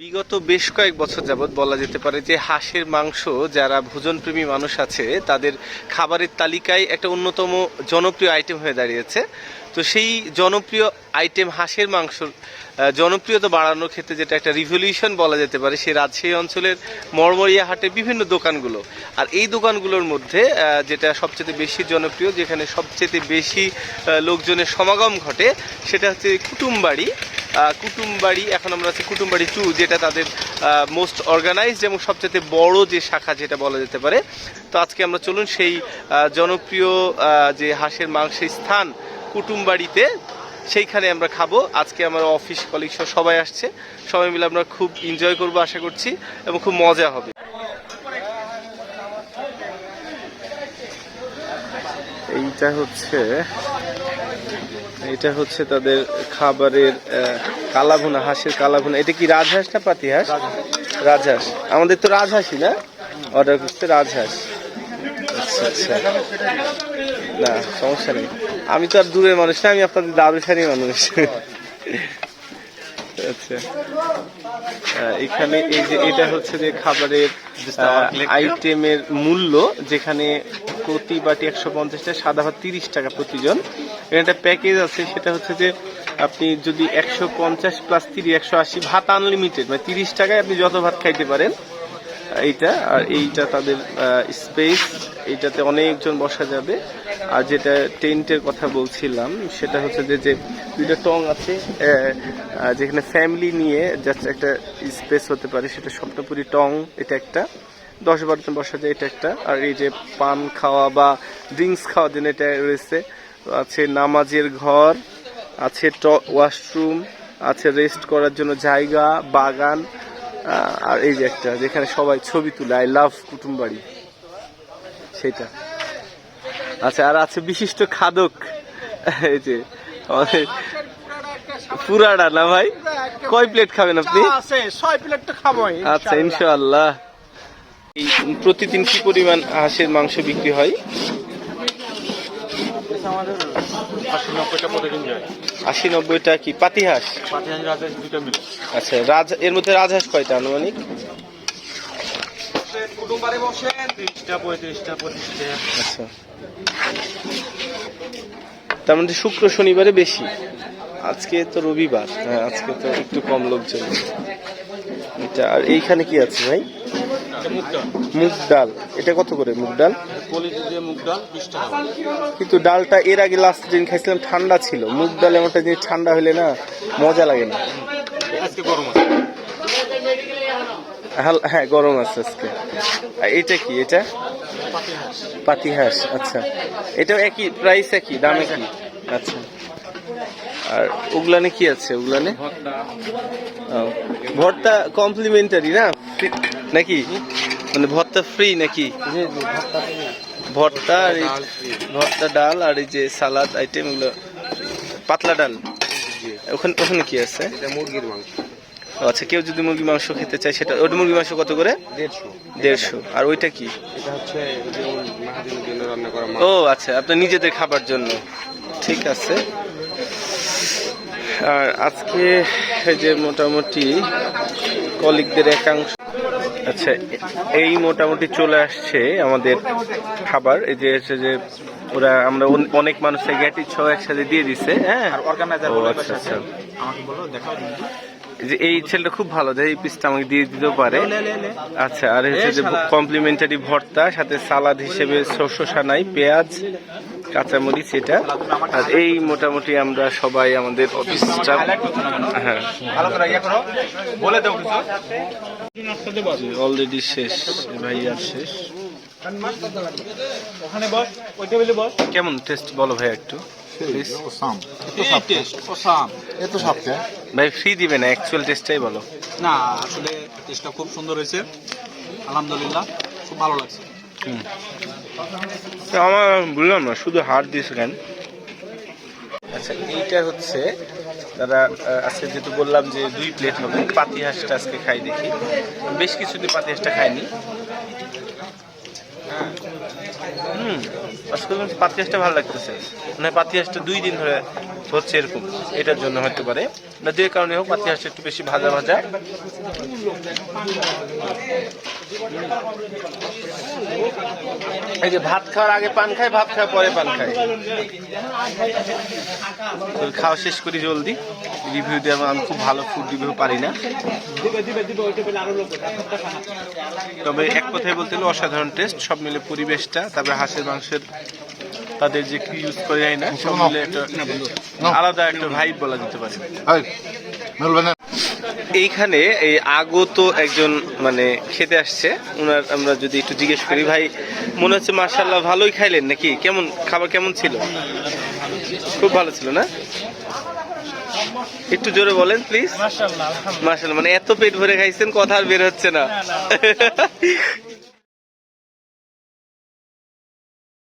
বিগত বেশ কয়েক বছর যাবৎ বলা যেতে পারে যে হাঁসের মাংস যারা ভোজনপ্রেমী মানুষ আছে, তাদের খাবারের তালিকায় একটা অন্যতম জনপ্রিয় আইটেম হয়ে দাঁড়িয়েছে। তো সেই জনপ্রিয় আইটেম হাঁসের মাংস জনপ্রিয়তা বাড়ানোর ক্ষেত্রে যেটা একটা রিভলিউশন বলা যেতে পারে, সেই রাজশাহী অঞ্চলের মরমরিয়া হাটে বিভিন্ন দোকানগুলো। আর এই দোকানগুলোর মধ্যে যেটা সবচেয়ে বেশি জনপ্রিয়, যেখানে সবচেয়ে বেশি লোকজনের সমাগম ঘটে, সেটা হচ্ছে কুটুমবাড়ি। কুটুমবাড়ি, এখন আমরা আছি কুটুমবাড়ি টু, যেটা তাদের মোস্ট অর্গানাইজড এবং সবচেয়ে বড় যে শাখা যেটা বলা যেতে পারে। তো আজকে আমরা চলুন সেই জনপ্রিয় যে হাঁসের মাংসের স্থান কুটুমবাড়িতে সেইখানে আমরা খাব। আজকে আমার অফিস কলিগ সবাই আসছে। সবাই মিলে আমরা খুব এনজয় করব আশা করছি এবং খুব মজা হবে। এইটা হচ্ছে এটা হচ্ছে তাদের খাবারের কালাভুনা হাঁসের কালাভুনা। এটা কি রাজহাঁস না পাতি হাঁস রাজহাঁস। আমাদের তো রাজহাঁসই না? অর্ডার করতে রাজহাঁস। আচ্ছা। আচ্ছা না সমস্যা নেই। আমি তো আর দূরের মানুষ না আমি আপনাদের দারুসারি মানুষ। আচ্ছা। এখানে এই যে এটা হচ্ছে যে খাবারের আইটেমের মূল্য যেখানে প্রতি বাটি একশো পঞ্চাশটা সাদা ভাত তিরিশ টাকা প্রতিজন। এখানে একটা প্যাকেজ আছে সেটা হচ্ছে যে আপনি যদি একশো পঞ্চাশ প্লাস তিরিশ একশো আশি ভাত আনলিমিটেড মানে তিরিশ টাকায় আপনি যত ভাত খাইতে পারেন এইটা, আর এইটা তাদের স্পেস এইটাতে অনেকজন বসা যাবে। আর যেটা টেন্টের কথা বলছিলাম, সেটা হচ্ছে যে যে দুইটা টং আছে যেখানে ফ্যামিলি নিয়ে জাস্ট একটা স্পেস হতে পারে, সেটা স্বপ্নপুরি টং, এটা একটা। দশ বারো জন বসা যায়, এটা একটা। আর এই যে পান খাওয়া বা ড্রিঙ্কস খাওয়ার জন্য এটা রয়েছে। আছে নামাজের ঘর, আছে ওয়াশরুম আছে রেস্ট করার জন্য জায়গা, বাগান। আর এই যে একটা যেখানে সবাই ছবি তুলে আই লাভ কুটুমবাড়ি সেটা। আচ্ছা আর আছে বিশিষ্ট খাদক। এই যে আমাদের পুরাটা না ভাই? কয় প্লেট খাবেন আপনি? ছয় প্লেট তো খাবোই আচ্ছা ইনশাআল্লাহ। প্রতিদিন কি পরিমাণ হাঁসের মাংস বিক্রি হয়? আমাদের? আশি নব্বইটা প্রতিদিন যায় আশি নব্বইটা কি? পাতি হাঁস পাঁচ হাজার দুটো মিলে। আচ্ছা রাজ এর মধ্যে রাজহাঁস কয়টা আনুমানিক? কুটুম্বারে বসে তিরিশটা পঁয়ত্রিশটা পঁচিশটা। আচ্ছা। তার মধ্যে শুক্র শনিবারে বেশি। আজকে তো রবিবার হ্যাঁ আজকে তো একটু কম লোকজন। এটা আর এইখানে কি আছে ভাই? মুগ ডাল। এটা কত করে মুগ ডাল? কিন্তু ডালটা এর আগে লাস্ট দিন খাইছিলাম ঠান্ডা ছিল। মুগ ডাল এমনটা জিনিস ঠান্ডা হলে না মজা লাগে না। হ্যাঁ গরম আছে আজকে। এটা কি এটা? পাতি হাঁস পাতি হাঁস আচ্ছা। এটাও একই প্রাইস একই দাম একই। আচ্ছা। আর ওগুলানে কি আছে ওগুলানে ভর্তা কমপ্লিমেন্টারি না? নাকি? মানে ভর্তা ফ্রি নাকি? ভর্তা আর এই ভর্তা ডাল আর এই যে সালাদ আইটেম এগুলো পাতলা ডাল? ওখানে ওখানে কি আছে? মুরগির মাংস। আচ্ছা কেউ যদি মুরগি মাংস খেতে চায় সেটা ওটা মুরগি মাংস কত করে? দেড়শো। আর ওইটা কি? ও আচ্ছা আপনার নিজেদের খাবার জন্য। ঠিক আছে। আর আজকে এই যে মোটামুটি কলিগদের একাংশ আচ্ছা এই মোটামুটি চলে আসছে আমাদের খাবার এই যে হচ্ছে যে ওরা আমরা অনেক মানুষের গ্যাটি ছ একসাথে দিয়ে দিছে হ্যাঁ আচ্ছা। আচ্ছা। যে এই ছেলেটা খুব ভালো যে এই পিসটা আমাকে দিয়ে দিতেও পারে। আচ্ছা আর হচ্ছে যে কমপ্লিমেন্টারি ভর্তা সাথে সালাদ হিসেবে শস্য সানাই পেঁয়াজ কাঁচামরিচ এটা। আর এই মোটামুটি আমরা সবাই আমাদের অফিস স্টাফ? হ্যাঁ। ভালো করে করো বলে দাও অলরেডি শেষ ভাই আর শেষ। ওখানে বস ওই টেবিলে বস। কেমন টেস্ট বলো ভাই একটু ভাই ফ্রি দিবে না অ্যাকচুয়াল টেস্টটাই বলো। না আসলে টেস্টটা খুব সুন্দর হয়েছে। আলহামদুলিল্লাহ খুব ভালো লাগছে। আমার বুঝলাম না, শুধু হাড় দিয়েছে কেন? আচ্ছা এইটা হচ্ছে দাদা আজকে যেহেতু বললাম যে দুই প্লেট হবে পাতি হাঁসটা আজকে খাই দেখি। বেশ কিছুদিন পাতি হাঁসটা খাইনি। হুম, আজকে পাতি হাঁসটা ভালো লাগতেছে। মানে পাতি হাঁসটা দুই দিন ধরে হচ্ছে এরকম, এটার জন্য হতে পারে। না, যে কারণে হোক, পাতি হাঁসটা একটু বেশি ভাজা ভাজা। এই যে ভাত খাওয়ার আগে পান খায় ভাত খাওয়ার পরে পান খায়। খাওয়া শেষ করি জলদি। রিভিউ দেওয়া আমি খুব ভালো ফুড রিভিউ পারি না। তবে এক কথায় বলতে হলে অসাধারণ টেস্ট সব মিলে পরিবেশটা তারপরে হাঁসের মাংসের তাদের যে কি ইউজ করে যায় না? সব মিলে একটা আলাদা একটা ভাইব বলা যেতে পারে। এইখানে এই আগত একজন মানে খেতে আসছে। ওনার আমরা যদি একটু জিজ্ঞেস করি ভাই মনে হচ্ছে মার্শাল্লাহ ভালোই খাইলেন নাকি? কেমন খাবার কেমন ছিল? খুব ভালো ছিল না? একটু জোরে বলেন প্লিজ মার্শাল্লাহ মানে এত পেট ভরে খাইছেন কথা আর বের হচ্ছে না।